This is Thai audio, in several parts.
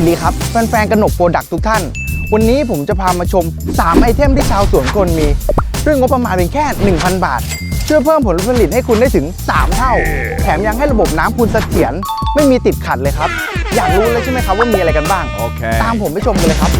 วัสดีครับ แฟนๆกระหนกโปรดักทุกท่าน วันนี้ผมจะพามาชม 3 ไอเทมที่ชาวสวนควรมี ด้วยงบประมาณเพียงแค่ 1,000 บาท ช่วยเพิ่มผลผลิตให้คุณได้ถึง 3 เท่า แถมยังให้ระบบน้ำคุณเสถียรไม่มีติดขัดเลยครับ อยากรู้เลยใช่ไหมครับว่ามีอะไรกันบ้าง Okay. ตามผมไปชมกันเลยครับ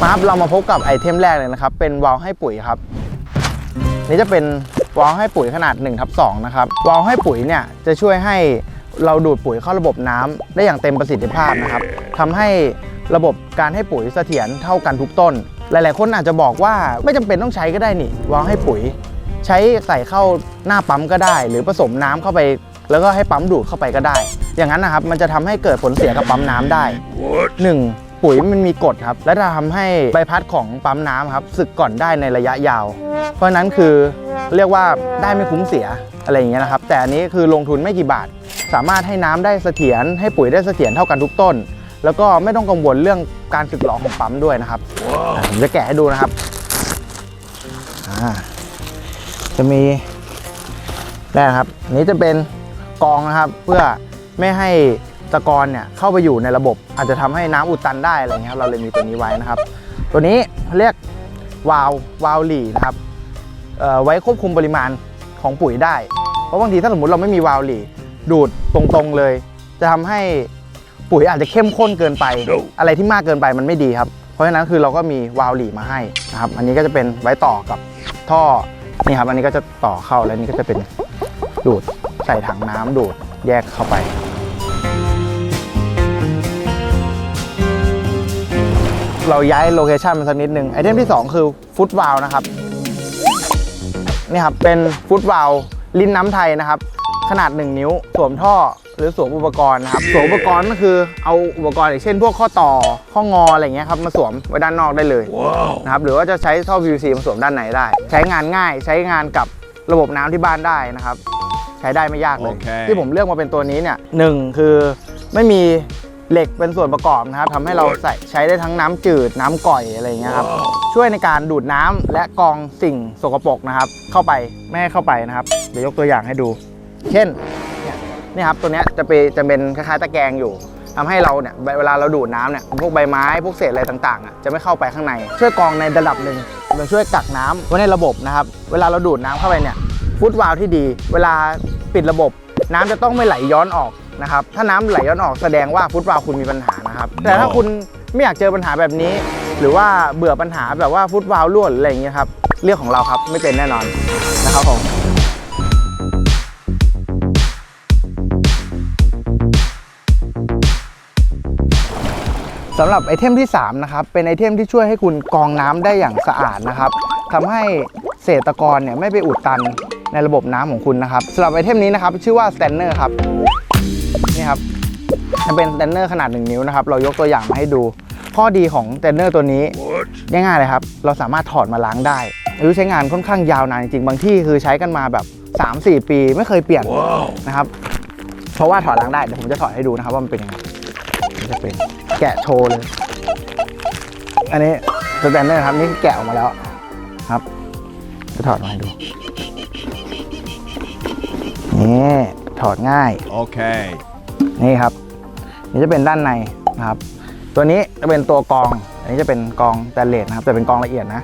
มาครับเรามาพบกับไอเทมแรกเลยนะครับ เป็นวาล์วให้ปุ๋ยครับ นี่จะเป็นวาล์วให้ปุ๋ยขนาด1ทับ2นะครับวาล์วให้ปุ๋ยเนี่ยจะช่วยให้เราดูดปุ๋ยเข้าระบบน้ำได้อย่างเต็มประสิทธิภาพนะครับทำให้ระบบการให้ปุ๋ยเสถียรเท่ากันทุกต้น หลาย ๆ คนอาจจะบอกว่าไม่จำเป็นต้องใช้ก็ได้นี่วาล์วให้ปุ๋ย ใช้ใส่เข้าหน้าปั๊มก็ได้ หรือผสมน้ำเข้าไป แล้วก็ให้ปั๊มดูดเข้าไปก็ได้ อย่างนั้นนะครับมันจะทำให้เกิดผลเสียกับปั๊มน้ำได้หนึ่ง ปุ๋ยมันมีกรดครับ และจะทำให้ใบพัดของปั๊มน้ำครับสึกก่อนได้ในระยะยาว เพราะฉะนั้นคือเรียกว่าได้ไม่คุ้มเสียอะไรอย่างเงี้ยนะครับ แต่อันนี้คือลงทุนไม่กี่บาท สามารถให้น้ำได้เสถียรให้ปุ๋ยได้เสถียรเท่ากันทุกต้น แล้วก็ไม่ต้องกังวลเรื่องการสึกหรอของปั๊มด้วยนะครับอะผมจะแกะให้ดูนะครับอ่าจะมีแรกครับอันนี้จะเป็นกองนะครับเพื่อไม่ให้ ตะกอนเนี่ยเข้าไปอยู่ในระบบ อาจจะทำให้น้ำอุดตันได้อะไรเงี้ยครับเราเลยมีตัวนี้ไว้นะครับ ตัวนี้เรียกวาล์ววาล์วหลีนะครับเอ่อไว้ควบคุมปริมาณของปุ๋ยได้ เพราะบางทีถ้าสมมติเราไม่มีวาล์วหลีดูดตรงๆเลย จะทำให้ปุ๋ยอาจจะเข้มข้นเกินไป อะไรที่มากเกินไปมันไม่ดีครับ เพราะฉะนั้นคือเราก็มีวาล์วหลีมาให้นะครับ อันนี้ก็จะเป็นไว้ต่อกับท่อนี่ครับ อันนี้ก็จะต่อเข้าแล้วนี่ก็จะเป็นดูดใส่ถังน้ำดูดแยกเข้าไป เราย้ายโลเคชันมาสักนิดนึงไอเทมที่ 2 คือฟุตวาลนะครับนี่ครับเป็นฟุตวาลลิ้นน้ำไทยนะครับ ขนาด 1 นิ้ว สวมท่อหรือสวมอุปกรณ์นะครับสวมอุปกรณ์ก็คือเอาอุปกรณ์อย่างเช่น พวกข้อต่อข้องออะไรเงี้ยครับมาสวมไว้ด้านนอกได้เลยนะครับหรือว่าจะใช้ท่อ PVC มาสวมด้านในได้ ใช้งานง่ายใช้งานกับระบบน้ำที่บ้านได้นะครับ ใช้ได้ไม่ยากเลยโอเคที่ผมเลือกมาเป็นตัวนี้เนี่ยหนึ่งคือไม่มี เหล็กเป็นส่วนประกอบนะครับทำให้เราใส่ใช้ได้ทั้งน้ำจืดน้ำก่อยอะไรอย่างเงี้ยครับช่วยในการดูดน้ำและกรองสิ่งสกปรกนะครับ เข้าไปไม่ให้เข้าไปนะครับ เดี๋ยวยกตัวอย่างให้ดู เช่นเนี่ยนี่ครับตัวเนี้ยจะเป็นจะเป็นคล้ายๆตะแกรงอยู่ทำให้เราเนี่ยเวลาเราดูดน้ำเนี่ยพวกใบไม้พวกเศษอะไรต่างๆอะจะไม่เข้าไปข้างใน ช่วยกรองในระดับหนึ่งมันช่วยกักน้ำไว้ในระบบนะครับ เวลาเราดูดน้ำเข้าไปเนี่ยฟุตวาล์วที่ดี เวลาปิดระบบ น้ำจะต้องไม่ไหลย้อนออกนะครับ ถ้าน้ำไหลย้อนออกแสดงว่าฟุตวาล์วคุณมีปัญหานะครับ แต่ถ้าคุณไม่อยากเจอปัญหาแบบนี้ หรือว่าเบื่อปัญหาแบบว่าฟุตวาล์วรั่วหรืออะไรอย่างเงี้ยครับ เรื่องของเราครับไม่เป็นแน่นอนนะครับผมสำหรับไอเทมที่ 3 นะครับ เป็นไอเทมที่ช่วยให้คุณกรองน้ำได้อย่างสะอาดนะครับทำให้เศษตะกอนเนี่ยไม่ไปอุดตัน ในระบบน้ำของคุณนะครับสำหรับไอเทมนี้นะครับชื่อว่าสแตนเนอร์ครับนี่ครับจะเป็นสแตนเนอร์ขนาด 1 นิ้วนะครับเรายกตัวอย่างมาให้ดู ข้อดีของสแตนเนอร์ตัวนี้ง่ายๆเลยครับเราสามารถถอดมาล้างได้อายุใช้งานค่อนข้างยาวนานจริงๆบางที่คือใช้กันมาแบบ 3-4 ปีไม่เคยเปลี่ยนนะครับเพราะว่าถอดล้างได้เดี๋ยวผมจะถอดให้ดูนะครับว่ามันเป็นยังไงมันจะเป็นแกะโชว์เลย อันนี้สแตนเนอร์ครับนี่แกะออกมาแล้วครับ จะถอดมาให้ดู นี่ถอดง่าย Okay. นี่ครับ นี่จะเป็นด้านในนะครับ ตัวนี้จะเป็นตัวกรอง อันนี้จะเป็นกรองแตนเลสนะครับแต่เป็นกรองละเอียดนะ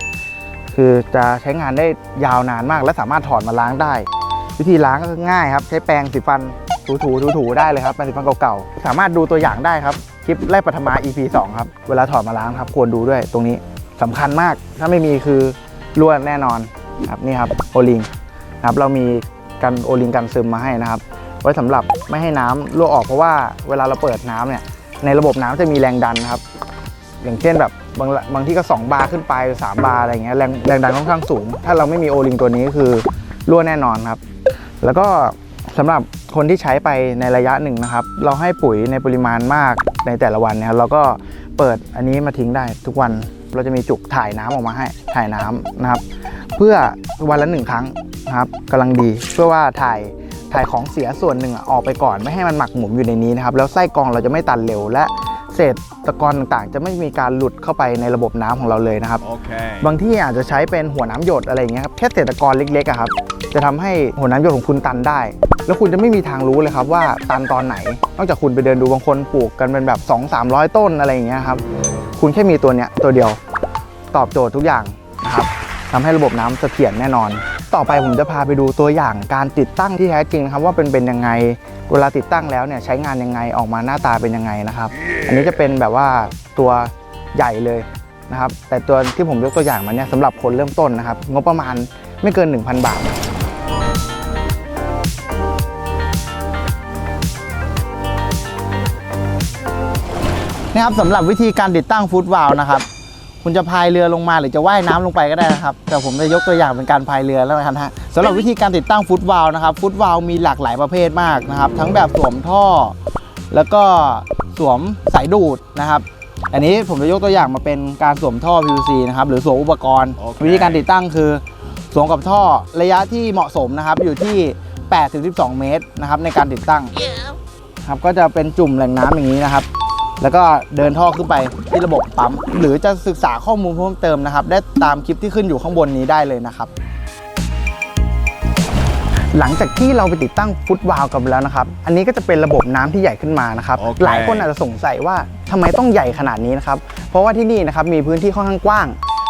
คือจะใช้งานได้ยาวนานมาก และสามารถถอดมาล้างได้ วิธีล้างก็ง่ายครับ ใช้แปรงสีฟันถูถูถูถูๆได้เลยครับแปรงสีฟันเก่าๆสามารถดูตัวอย่างได้ครับคลิปแรกปฐมา EP 2 ครับ เวลาถอดมาล้างครับ ควรดูด้วยตรงนี้สำคัญมากถ้าไม่มีคือรั่วแน่นอนครับนี่ครับโอลิงนะครับเรามี กันโอลิงกันซึมมาให้นะครับ ไว้สำหรับไม่ให้น้ำรั่วออกเพราะว่าเวลาเราเปิดน้ำเนี่ยในระบบน้ำจะมีแรงดันครับ อย่างเช่นแบบบางบางที่ก็ 2 บาร์ขึ้นไป 3 บาร์อะไรเงี้ยแรงแรงดันค่อนข้างสูง ถ้าเราไม่มีโอลิงตัวนี้คือรั่วแน่นอนครับ แล้วก็สำหรับคนที่ใช้ไปในระยะหนึ่งนะครับ เราให้ปุ๋ยในปริมาณมากในแต่ละวันนะครับเราก็เปิดอันนี้มาทิ้งได้ทุกวันเราจะมีจุกถ่ายน้ำออกมาให้ถ่ายน้ำนะครับ เพื่อวันละหนึ่งครั้ง นะครับกำลังดีเพื่อว่าถ่ายถ่ายของเสียส่วนหนึ่งอะออกไปก่อนไม่ให้มันหมักหมมอยู่ในนี้นะครับแล้วไส้กรองเราจะไม่ตันเร็ว และเศษตะกอนต่างๆ จะไม่มีการหลุดเข้าไปในระบบน้ำของเราเลยนะครับ Okay. บางที่อาจจะใช้เป็นหัวน้ำหยดอะไรอย่างเงี้ยครับแค่เศษตะกอนเล็กๆอะครับจะทำให้หัวน้ำหยดของคุณตันได้ แล้วคุณจะไม่มีทางรู้เลยครับว่าตันตอนไหน นอกจากคุณไปเดินดูบางคนปลูกกันเป็นแบบ 2 3 0 0 ต้นอะไรอย่างเงี้ยครับคุณแค่มีตัวเนี้ยตัวเดียว ตอบโจทย์ทุกอย่างนะครับ ทำให้ระบบน้ำเสถียรแน่นอน ต่อไปผมจะพาไปดูตัวอย่างการติดตั้งที่แท้จริงนะครับว่าเป็นเป็นยังไง เวลาติดตั้งแล้วเนี่ยใช้งานยังไงออกมาหน้าตาเป็นยังไงนะครับ อันนี้จะเป็นแบบว่าตัวใหญ่เลยนะครับ แต่ตัวที่ผมยกตัวอย่างมาเนี่ยสำหรับคนเริ่มต้นนะครับ งบประมาณไม่เกิน 1,000 บาทนะครับสำหรับวิธีการติดตั้งฟุตวาล์วนะครับ คุณจะพายเรือลงมาหรือจะว่ายน้ำลงไปก็ได้นะครับ แต่ผมจะยกตัวอย่างเป็นการพายเรือแล้วกันฮะสำหรับวิธีการติดตั้งฟุตวาล์วนะครับ ฟุตวาล์วมีหลากหลายประเภทมากนะครับ ทั้งแบบสวมท่อ แล้วก็สวมสายดูดนะครับ อันนี้ผมจะยกตัวอย่างมาเป็นการสวมท่อ PVC นะครับหรือสวมอุปกรณ์โอเควิธีการติดตั้งคือสวมกับท่อระยะที่เหมาะสมนะครับอยู่ที่ 8-12 เมตรนะครับในการติดตั้งครับก็จะเป็นจุ่มแหล่งน้ำอย่างนี้นะครับ แล้วก็เดินท่อขึ้นไปที่ระบบปั๊ม หรือจะศึกษาข้อมูลเพิ่มเติมนะครับ ได้ตามคลิปที่ขึ้นอยู่ข้างบนนี้ได้เลยนะครับ หลังจากที่เราไปติดตั้งฟุตวาล์วกันไปแล้วนะครับ อันนี้ก็จะเป็นระบบน้ำที่ใหญ่ขึ้นมานะครับ โอเค หลายคนอาจจะสงสัยว่าทำไมต้องใหญ่ขนาดนี้นะครับ เพราะว่าที่นี่นะครับมีพื้นที่ค่อนข้างกว้าง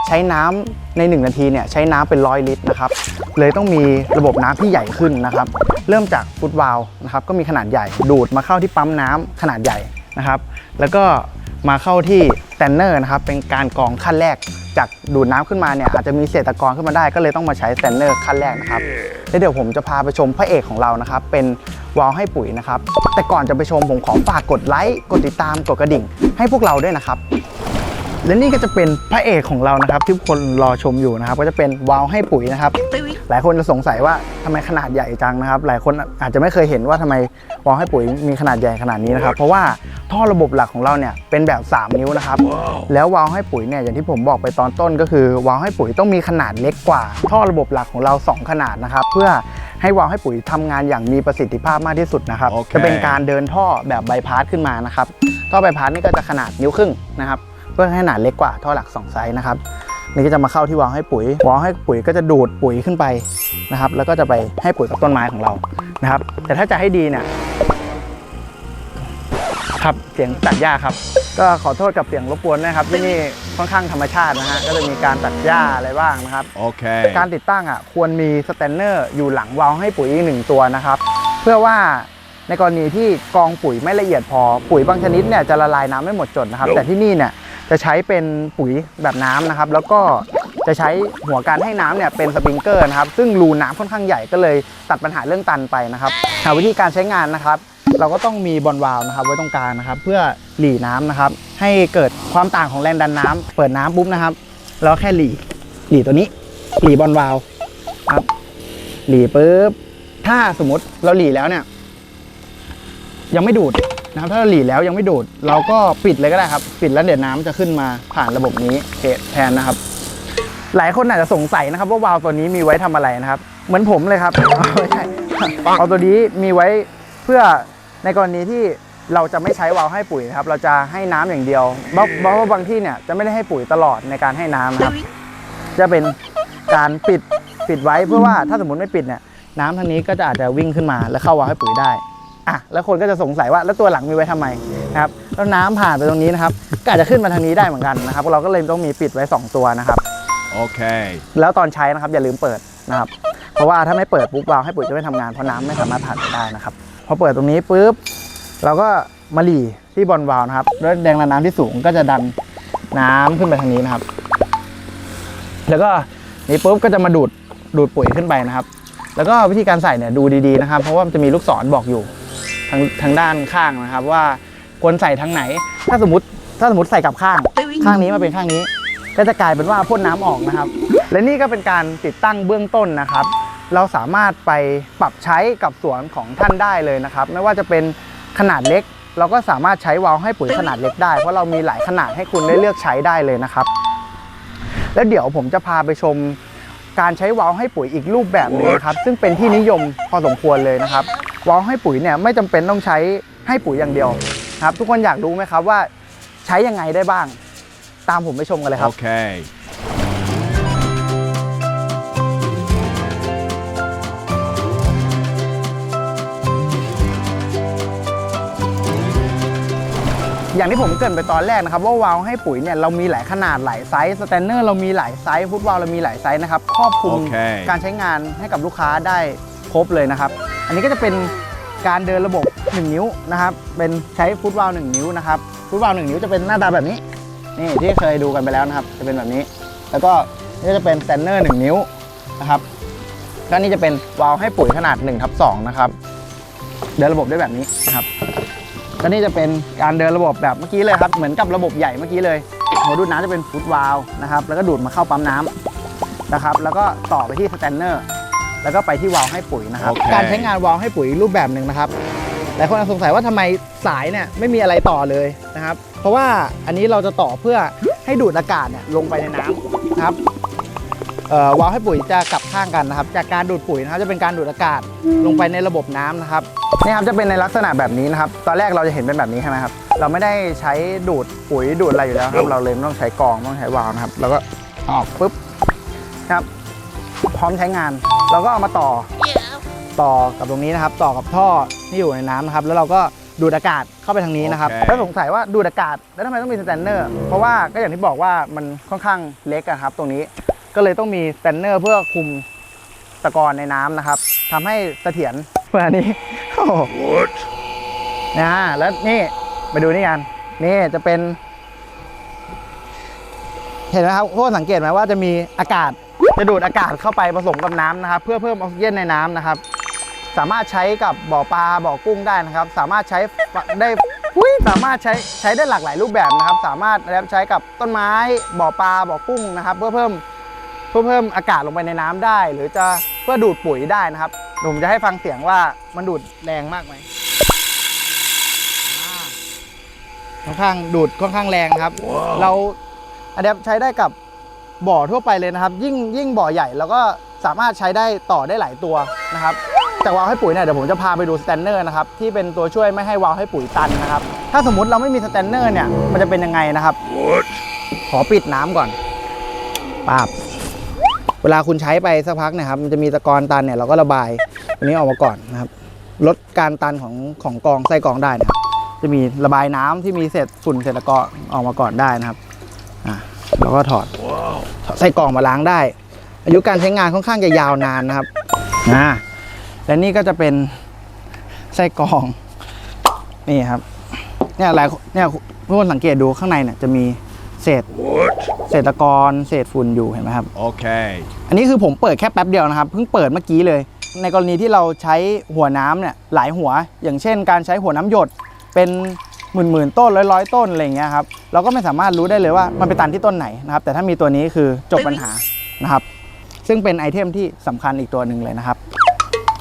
ใช้น้ำใน 1 นาทีเนี่ยใช้น้ำเป็นร้อยลิตรนะครับ เลยต้องมีระบบน้ำที่ใหญ่ขึ้นนะครับ เริ่มจากฟุตวาล์วนะครับก็มีขนาดใหญ่ดูดมาเข้าที่ปั๊มน้ำขนาดใหญ่นะครับ แล้วก็มาเข้าที่แตนเนอร์นะครับเป็นการกรองขั้นแรก จากดูดน้ำขึ้นมาเนี่ยอาจจะมีเศษตะกอนขึ้นมาได้ก็เลยต้องมาใช้แตนเนอร์ขั้นแรกนะครับแล้วเดี๋ยวผมจะพาไปชมพระเอกของเรานะครับ เป็นวาลให้ปุ๋ยนะครับ แต่ก่อนจะไปชมผมขอฝากกดไลค์กดติดตามกดกระดิ่ง ให้พวกเราด้วยนะครับ และนี่ก็จะเป็นพระเอกของเรานะครับ ที่คนรอชมอยู่นะครับ ก็จะเป็นวาลให้ปุ๋ยนะครับ หลายคนจะสงสัยว่าทำไมขนาดใหญ่จังนะครับ หลายคนอาจจะไม่เคยเห็นว่าทำไมวาล์วให้ปุ๋ยมีขนาดใหญ่ขนาดนี้นะครับ เพราะว่าท่อระบบหลักของเราเนี่ยเป็นแบบ 3 นิ้วนะครับ แล้ววาล์วให้ปุ๋ยเนี่ยอย่างที่ผมบอกไปตอนต้นก็คือวาล์วให้ปุ๋ยต้องมีขนาดเล็กกว่า ท่อระบบหลักของเรา 2 ขนาดนะครับ เพื่อให้วาล์วให้ปุ๋ยทำงานอย่างมีประสิทธิภาพมากที่สุดนะครับโอเคจะเป็นการเดินท่อแบบใบพาสขึ้นมานะครับท่อใบพาสนี่ก็จะขนาดนิ้วครึ่งนะครับเพื่อให้ขนาดเล็กกว่าท่อหลัก 2 ไซส์นะครับ นี่ก็จะมาเข้าที่วาล์วให้ปุ๋ยวาล์วให้ปุ๋ยก็จะดูดปุ๋ยขึ้นไปนะครับ แล้วก็จะไปให้ปุ๋ยกับต้นไม้ของเรานะครับ แต่ถ้าจะให้ดีเนี่ยครับเสียงตัดหญ้าครับ ก็ขอโทษกับเสียงรบกวนนะครับที่นี่ค่อนข้างธรรมชาตินะฮะก็จะมีการตัดหญ้าอะไรบ้างนะครับ Okay. การติดตั้งอะควรมีสแตนเนอร์อยู่หลังวาล์วให้ปุ๋ยอีกหนึ่งตัวนะครับ เพื่อว่าในกรณีที่กรองปุ๋ยไม่ละเอียดพอปุ๋ยบางชนิดเนี่ยจะละลายน้ำไม่หมดจดนะครับ แต่ที่นี่เนี่ย จะใช้เป็นปุ๋ยแบบน้ำนะครับ แล้วก็จะใช้หัวการให้น้ำเนี่ยเป็นสปริงเกอร์นะครับ ซึ่งรูน้ำค่อนข้างใหญ่ก็เลยตัดปัญหาเรื่องตันไปนะครับหาวิธีการใช้งานนะครับ เราก็ต้องมีบอลวาล์วนะครับไว้ตรงกลางนะครับ เพื่อหลีน้ำนะครับ ให้เกิดความต่างของแรงดันน้ำเปิดน้ำปุ๊บนะครับเราแค่หลีหลีตัวนี้ หลีบอลวาล์วครับหลีปุ๊บถ้าสมมติเราหลีแล้วเนี่ย ยังไม่ดูด นะครับถ้าเราหลีแล้วยังไม่ดูด เราก็ปิดเลยก็ได้ครับ ปิดแล้วเดี๋ยวน้ำจะขึ้นมาผ่านระบบนี้เทแทนนะครับ หลายคนอาจจะสงสัยนะครับว่าวาล์วตัวนี้มีไว้ทำอะไรนะครับ เหมือนผมเลยครับไม่ใช่เอาตัวนี้มีไว้เพื่อในกรณีที่เราจะไม่ใช้วาล์วให้ปุ๋ยนะครับ เราจะให้น้ำอย่างเดียวเพราะว่าบางที่เนี่ยจะไม่ได้ให้ปุ๋ยตลอดในการให้น้ำนะครับ จะเป็นการปิดปิดไว้เพื่อว่าถ้าสมมติไม่ปิดเนี่ยน้ำทางนี้ก็จะอาจจะวิ่งขึ้นมา แล้วเข้าวาล์วให้ปุ๋ยได้ อะแล้วคนก็จะสงสัยว่าแล้วตัวหลังมีไว้ทำไมนะครับแล้วน้ำผ่านไปตรงนี้นะครับก็อาจจะขึ้นมาทางนี้ได้เหมือนกันนะครับเราก็เลยต้องมีปิดไว้ 2 ตัวนะครับ Okay. แล้วตอนใช้นะครับอย่าลืมเปิดนะครับ เพราะว่าถ้าไม่เปิดปุ๊บวาล์วให้ปุ๋ยจะไม่ทำงานเพราะน้ำไม่สามารถผ่านไปได้นะครับพอเปิดตรงนี้ปุ๊บเราก็มาหลีที่บอลวาล์วนะครับด้วยแรงดันน้ำที่สูงก็จะดันน้ำขึ้นไปทางนี้นะครับ แล้วก็นี่ปุ๊บก็จะมาดูดดูดปุ๋ยขึ้นไปนะครับ แล้วก็วิธีการใส่เนี่ยดูดีๆนะครับ เพราะว่ามันจะมีลูกศรบอกอยู่ ทางทางด้านข้างนะครับ ว่าควรใส่ทางไหน ถ้าสมมติถ้าสมมติใส่กลับข้าง ข้างนี้มาเป็นข้างนี้ ก็จะกลายเป็นว่าพ่นน้ำออกนะครับ และนี่ก็เป็นการติดตั้งเบื้องต้นนะครับ เราสามารถไปปรับใช้กับสวนของท่านได้เลยนะครับ ไม่ว่าจะเป็นขนาดเล็ก เราก็สามารถใช้วาล์วให้ปุ๋ยขนาดเล็กได้ เพราะเรามีหลายขนาดให้คุณได้เลือกใช้ได้เลยนะครับ แล้วเดี๋ยวผมจะพาไปชมการใช้วาล์วให้ปุ๋ยอีกรูปแบบหนึงนะครับ ซึ่งเป็นที่นิยมพอสมควรเลยนะครับ วาล์วให้ปุ๋ยเนี่ยไม่จำเป็นต้องใช้ให้ปุ๋ยอย่างเดียวนะครับ ทุกคนอยากรู้ไหมครับว่าใช้ยังไงได้บ้าง ตามผมไปชมกันเลยครับ Okay. อย่างที่ผมเกรินไปตอนแรกนะครับว่าวาล์วให้ปุ๋ยเนี่ยเรามีหลายขนาดหลายไซส์สแตนเนอร์เรามีหลายไซส์ฟุตวาล์วเรามีหลายไซส์นะครับครอบคลุมโอเคการใช้งานให้กับลูกค้าได้ ครบเลยนะครับ อันนี้ก็จะเป็นการเดินระบบ 1 นิ้วนะครับ เป็นใช้ฟุตวาล์ว1นิ้วนะครับ ฟุตวาล์ว1นิ้วจะเป็นหน้าตาแบบนี้ นี่ที่เคยดูกันไปแล้วนะครับ จะเป็นแบบนี้ แล้วก็นี่ก็จะเป็นแตนเนอร์1นิ้วนะครับแล้วนี่จะเป็นวาล์วให้ปุ๋ยขนาด1ทับ2นะครับ เดินระบบได้แบบนี้นะครับก็นี่จะเป็นการเดินระบบแบบเมื่อกี้เลยครับ เหมือนกับระบบใหญ่เมื่อกี้เลย หัวดูดน้ำจะเป็นฟุตวาลวนะครับ แล้วก็ดูดมาเข้าปั๊มน้ำนะครับ แล้วก็ต่อไปที่สแตนเนอร์ แล้วก็ไปที่วาล์วให้ปุ๋ยนะครับ โอเค การใช้งานวาล์วให้ปุ๋ยรูปแบบหนึ่งนะครับหลายคนอาจสงสัยว่าทำไมสายเนี่ยไม่มีอะไรต่อเลยนะครับ เพราะว่าอันนี้เราจะต่อเพื่อให้ดูดอากาศเนี่ยลงไปในน้ำนะครับเอ่อวาล์วให้ปุ๋ยจะกลับข้างกันนะครับ จากการดูดปุ๋ยนะครับจะเป็นการดูดอากาศลงไปในระบบน้ำนะครับนี่ครับจะเป็นในลักษณะแบบนี้นะครับ ตอนแรกเราจะเห็นเป็นแบบนี้ใช่ไหมครับ เราไม่ได้ใช้ดูดปุ๋ยดูดอะไรอยู่แล้วครับ เราเลยไม่ต้องใช้กรองไม่ต้องใช้วาล์วนะครับ แล้วก็ออกปุ๊บครับพ ร้อมใช้งาน เราก็เอามาต่อต่อกับตรงนี้นะครับ ต่อกับท่อที่อยู่ในน้ำนะครับ แล้วเราก็ดูดอากาศเข้าไปทางนี้นะครับโอเคถ้าสงสัยว่าดูดอากาศแล้วทำไมต้องมีสแตนเนอร์ เพราะว่าก็อย่างที่บอกว่ามันค่อนข้างเล็กอะครับ ตรงนี้ก็เลยต้องมีสแตนเนอร์เพื่อคุมตะกอนในน้ำนะครับทำให้เสถียรเมื่อนี้โอ้โห What? นะแล้วนี่ไปดูนี่กันนี่จะเป็น เห็นไหมครับทุกคนสังเกตไหมว่าจะมีอากาศ จะดูดอากาศเข้าไปผสมกับน้ำนะครับ เพื่อเพิ่มออกซิเจนในน้ำนะครับ สามารถใช้กับบ่อปลาบ่อกุ้งได้นะครับ สามารถใช้ได้อุ้ยสามารถใช้ใช้ได้หลากหลายรูปแบบนะครับ สามารถใช้กับต้นไม้บ่อปลาบ่อกุ้งนะครับ เพื่อเพิ่มเพื่อเพิ่มอากาศลงไปในน้ำได้ หรือจะเพื่อดูดปุ๋ยได้นะครับเดี๋ยวผมจะให้ฟังเสียงว่ามันดูดแรงมากไหมค่อนข้างดูดค่อนข้างแรงนะครับ เราอันนี้ใช้ได้กับ บ่อทั่วไปเลยนะครับ ยิ่งยิ่งบ่อใหญ่เราก็สามารถใช้ได้ต่อได้หลายตัวนะครับจากวาล์วให้ปุ๋ยเนี่ยเดี๋ยวผมจะพาไปดูสแตนเนอร์นะครับที่เป็นตัวช่วยไม่ให้วาล์วให้ปุ๋ยตันนะครับ ถ้าสมมุติเราไม่มีสแตนเนอร์เนี่ยมันจะเป็นยังไงนะครับ What? ขอปิดน้ำก่อนปาบเวลาคุณใช้ไปสักพักเนะครับ มันจะมีตะกอนตันเนี่ยเราก็ระบายตัวนี้ออกมาก่อนนะครับลดการตันของของกรองไส้กรองได้นะครับจะมีระบายน้ำที่มีเศษฝุ่นเศษตะกอนออกมาก่อนได้นะครับอะ แล้วก็ถอด Wow. ถอดไส้กรองมาล้างได้ อายุการใช้งานค่อนข้างจะยาวนานนะครับอ่าและนี่ก็จะเป็นไส้กรองนี่ครับเนี่ยหลายคนเนี่ยทุกคนสังเกตดูข้างในเนี่ยจะมีเศษ What? เศษตะกอนเศษฝุ่นอยู่เห็นไหมครับ Okay. อันนี้คือผมเปิดแค่แป๊บเดียวนะครับเพิ่งเปิดเมื่อกี้เลย ในกรณีที่เราใช้หัวน้ำเนี่ยหลายหัว อย่างเช่น การใช้หัวน้ำหยดเป็น หมื่นหมื่นๆต้นร้อยร้อยๆต้นอะไรอย่างเงี้ยครับเราก็ไม่สามารถรู้ได้เลยว่ามันไปตันที่ต้นไหนนะครับแต่ถ้ามีตัวนี้คือจบปัญหานะครับซึ่งเป็นไอเทมที่สำคัญอีกตัวหนึ่งเลยนะครับ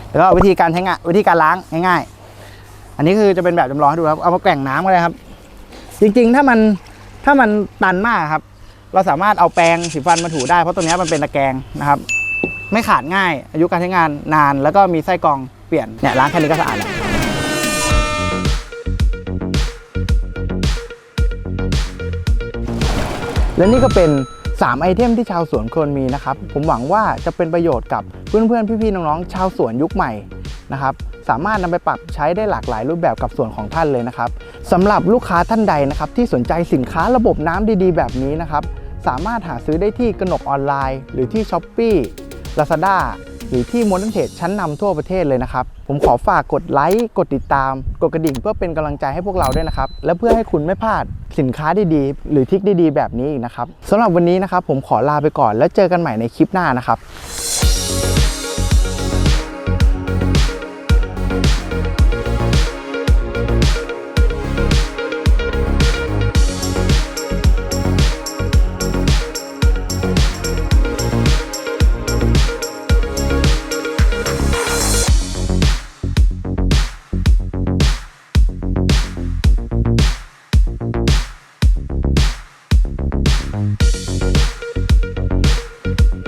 แล้วก็วิธีการใช้งานวิธีการล้างง่ายๆ อันนี้คือจะเป็นแบบจำลองให้ดูครับเอามาแกว่งน้ำก็ได้ครับ จริงๆถ้ามันถ้ามันตันมากครับ เราสามารถเอาแปรงสีฟันมาถูได้เพราะตัวนี้มันเป็นตะแกรงนะครับ ไม่ขาดง่ายอายุการใช้งานนาน แล้วก็มีไส้กรองเปลี่ยนเนี่ยล้างแค่นี้ก็สะอาดแล้ว และนี่ก็เป็น 3 ไอเทมที่ชาวสวนควรมีนะครับ ผมหวังว่าจะเป็นประโยชน์กับเพื่อนๆ พี่ๆ น้องๆ ชาวสวนยุคใหม่นะครับสามารถนำไปปรับใช้ได้หลากหลายรูปแบบกับสวนของท่านเลยนะครับสำหรับลูกค้าท่านใดนะครับที่สนใจสินค้าระบบน้ำดีๆ แบบนี้นะครับสามารถหาซื้อได้ที่กนกออนไลน์ หรือที่ช้อปปี้ลาซาด้า หรือที่มอนเทจชั้นนำทั่วประเทศเลยนะครับ ผมขอฝากกดไลค์กดติดตาม กดกระดิ่งเพื่อเป็นกำลังใจให้พวกเราด้วยนะครับ และเพื่อให้คุณไม่พลาดสินค้าดีๆ หรือทิคดีๆ แบบนี้อีกนะครับสำหรับวันนี้นะครับผมขอลาไปก่อนแล้วเจอกันใหม่ในคลิปหน้านะครับ